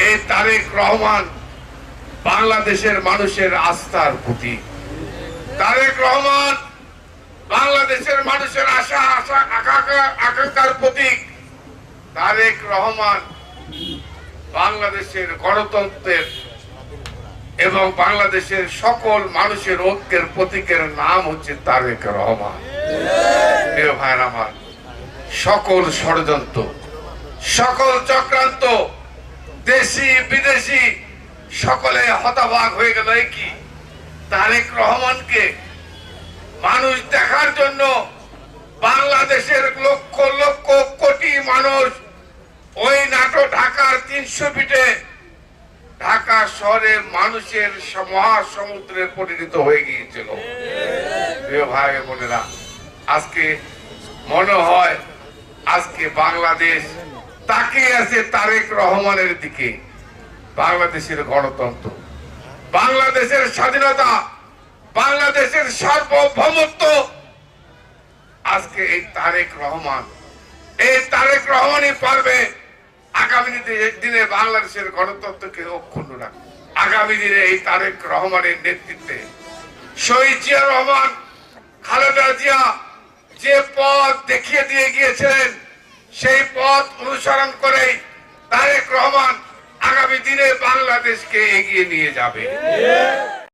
এই তারেক রহমান বাংলাদেশের মানুষের আস্থার প্রতীক তারেক রহমান বাংলাদেশের মানুষের আশা আশা, আকাঙ্ক্ষা- আকাঙ্ক্ষার প্রতীক। তারেক রহমান বাংলাদেশের গণতন্ত্রের এবং বাংলাদেশের সকল মানুষের ঐক্যের প্রতীকের নাম হচ্ছে তারেক রহমান। প্রিয় ভাইয়ের আমার, সকল ষড়যন্ত্র, সকল চক্রান্ত দেশি, বিদেশি, সকলে হতবাক হয়ে গেল কি? তারেক রহমানকে মানুষ দেখার জন্য বাংলাদেশের লক্ষ লক্ষ, কোটি মানুষ ওই নাটো ঢাকার তিনশো ফিটে ঢাকা শহরে মানুষের মহাসমুদ্রে পরিণত হয়ে গিয়েছিল। ভাই বোনেরা, আজকে মনে হয় আজকে বাংলাদেশ তাকিয়ে আছে তারেক রহমানের দিকে। বাংলাদেশের গণতন্ত্র, বাংলাদেশের স্বাধীনতা, বাংলাদেশের সার্বভৌমত্ব। আজকে এই তারেক রহমান, এই তারেক রহমানই পারবে আগামী দিনে- বাংলাদেশের গণতন্ত্রকে অক্ষুণ্ণ রাখবে আগামী দিনে এই তারেক রহমানের নেতৃত্বে শহীদ জিয়া রহমান, খালেদা জিয়া যে পথ দেখিয়ে দিয়ে গিয়েছিলেন, সেই পথ অনুসরণ করেই তারেক রহমান আগামী দিনে বাংলাদেশকে এগিয়ে নিয়ে যাবে।